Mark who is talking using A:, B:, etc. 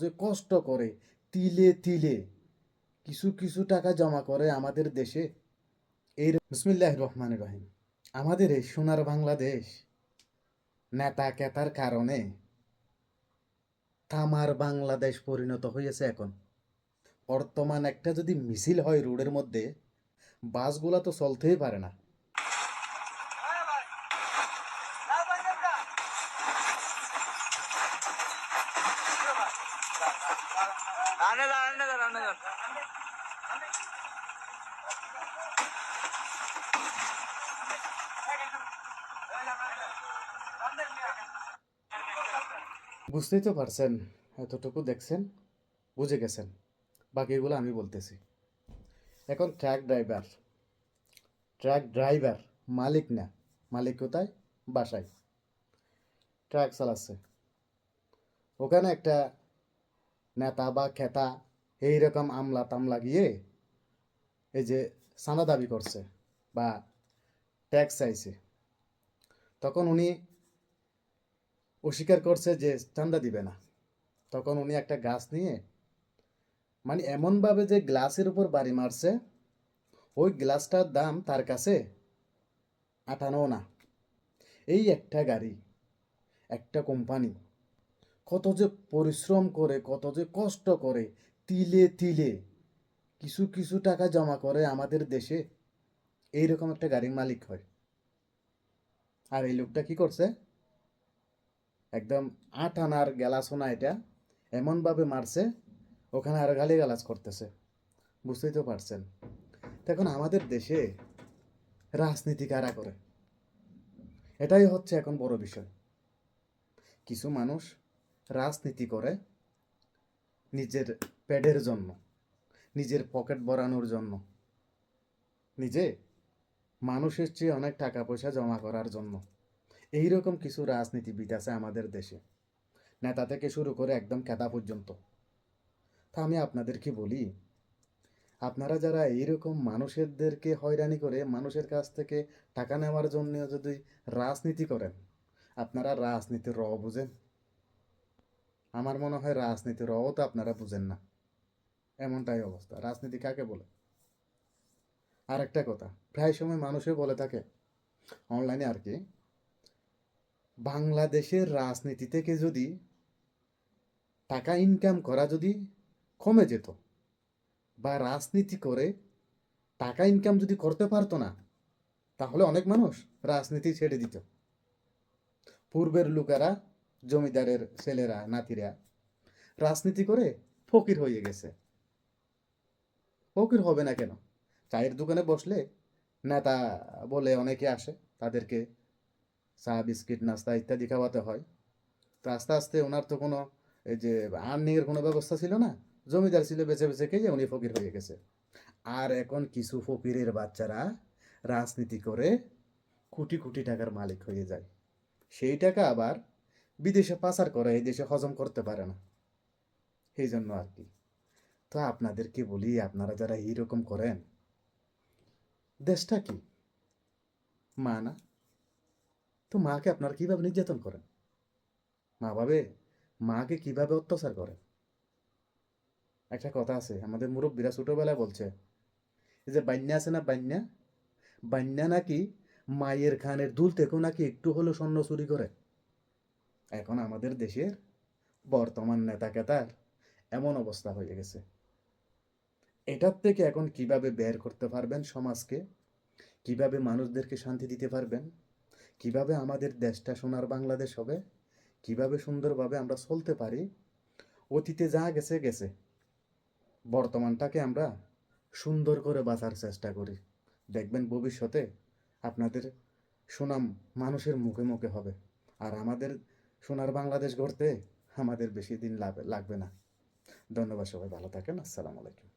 A: যে কষ্ট করে, তিলে তিলে কিছু কিছু টাকা জমা করে আমাদের দেশে। এই বিসমিল্লাহ রহমান রহিম। আমাদের এই সোনার বাংলাদেশ নেতা কেতার কারণে তামার বাংলাদেশ পরিণত হয়েছে এখন। বর্তমান একটা যদি মিছিল হয় রোডের মধ্যে, বাসগুলা তো চলতেই পারে না।
B: আনে দাঁড় আনে আনে
A: বুঝতেই তো পারছেন, এতটুকু দেখছেন, বুঝে গেছেন। বাকিগুলো আমি বলতেছি। এখন ট্রাক ড্রাইভার। ট্রাক ড্রাইভার মালিক না, মালিক কোথায়? বাসায়। ট্রাক চালাচ্ছে। ওখানে একটা নেতা বা খেতা এইরকম আমলা তামলা গিয়ে এই যে সানা দাবি করছে বা ট্যাক্স চাইছে, তখন উনি অস্বীকার করছে যে চান্দা দিবে না। তখন উনি একটা গাছ নিয়ে মানে এমনভাবে যে গ্লাসের উপর বাড়ি মারছে, ওই গ্লাসটার দাম তার কাছে আটানো না। এই একটা গাড়ি, একটা কোম্পানি কত যে পরিশ্রম করে, কত যে কষ্ট করে, তিলে তিলে, কিছু কিছু টাকা জমা করে আমাদের দেশে এইরকম একটা গাড়ির মালিক হয়। আর এই লোকটা কি করছে? একদম আট আনার গ্যালাসোনা এটা এমনভাবে মারছে, ওখানে আর গালি গালাজ করতেছে। বুঝতেই তো পারছেন। এখন আমাদের দেশে রাজনীতি কারা করে? এটাই হচ্ছে এখন বড় বিষয়। কিছু মানুষ রাজনীতি করে নিজের পেডের জন্য, নিজের পকেট ভরানোর জন্য, নিজে মানুষের চেয়ে অনেক টাকা পয়সা জমা করার জন্য। এই রকম কিছু রাজনীতিবিদ আছে আমাদের দেশে। নেতা থেকে শুরু করে একদম খেতা পর্যন্ত। তা আমি আপনাদেরকে বলি? আপনারা যারা এইরকম মানুষেরদেরকে হয়রানি করে মানুষের কাছ থেকে টাকা নেওয়ার জন্য যদি রাজনীতি করেন, আপনারা রাজনীতির র বুঝেন। আমার মনে হয় রাজনীতির রও তো আপনারা বুঝেন না। এমনটাই অবস্থা। রাজনীতি কাকে বলে? আর একটা কথা, প্রায় সময় মানুষে বলে থাকে, অনলাইনে আর কি, বাংলাদেশের রাজনীতি থেকে যদি টাকা ইনকাম করা যদি কমে যেত বা রাজনীতি করে টাকা ইনকাম যদি করতে পারতো না, তাহলে অনেক মানুষ রাজনীতি ছেড়ে দিত। পূর্বের লোকেরা জমিদারের ছেলেরা, নাতিরা রাজনীতি করে ফকির হয়ে গেছে। ফকির হবে না কেন? চায়ের দোকানে বসলে নেতা বলে অনেকে আসে, তাদেরকে চা, বিস্কিট, নাস্তা ইত্যাদি খাওয়াতে হয়। তো আস্তে আস্তে ওনার তো কোনো এই যে আর্নিংয়ের কোনো ব্যবস্থা ছিল না, জমিদার ছিল, বেছে বেছে খেয়ে উনি ফকির হয়ে গেছে। আর এখন কিছু ফকিরের বাচ্চারা রাজনীতি করে কোটি কোটি টাকার মালিক হয়ে যায়। সেই টাকা আবার বিদেশে পাচার করে, এই দেশে হজম করতে পারে না। সেই জন্য আর কি। তো আপনাদেরকে বলি, আপনারা যারা এইরকম করেন, দেশটা কি? মা না? তো মাকে আপনারা কীভাবে নির্যাতন করেন? মা ভাবে মাকে কীভাবে অত্যাচার করেন? একটা কথা আছে, আমাদের মুরব্বীরা ছোটবেলায় বলছে যে বান্যা আছে না বান্যা? বান্যা নাকি মায়ের খানের দুল থেকেও নাকি একটু হলেও স্বর্ণ চুরি করে? এখন আমাদের দেশের বর্তমান নেতা কেতার এমন অবস্থা হয়ে গেছে। এটার থেকে এখন কীভাবে বের করতে পারবেন সমাজকে? কীভাবে মানুষদেরকে শান্তি দিতে পারবেন? কীভাবে আমাদের দেশটা সোনার বাংলাদেশ হবে? কীভাবে সুন্দরভাবে আমরা চলতে পারি? অতীতে যা গেছে গেছে। বর্তমানটাকে আমরা সুন্দর করে বাঁচার চেষ্টা করি। দেখবেন ভবিষ্যতে আপনাদের সুনাম মানুষের মুখে মুখে হবে। আর আমাদের সোনার বাংলাদেশ গড়তে আমাদের বেশি দিন লাগ- লাগবে না। ধন্যবাদ সবাই, ভালো থাকেন, আসসালামু আলাইকুম।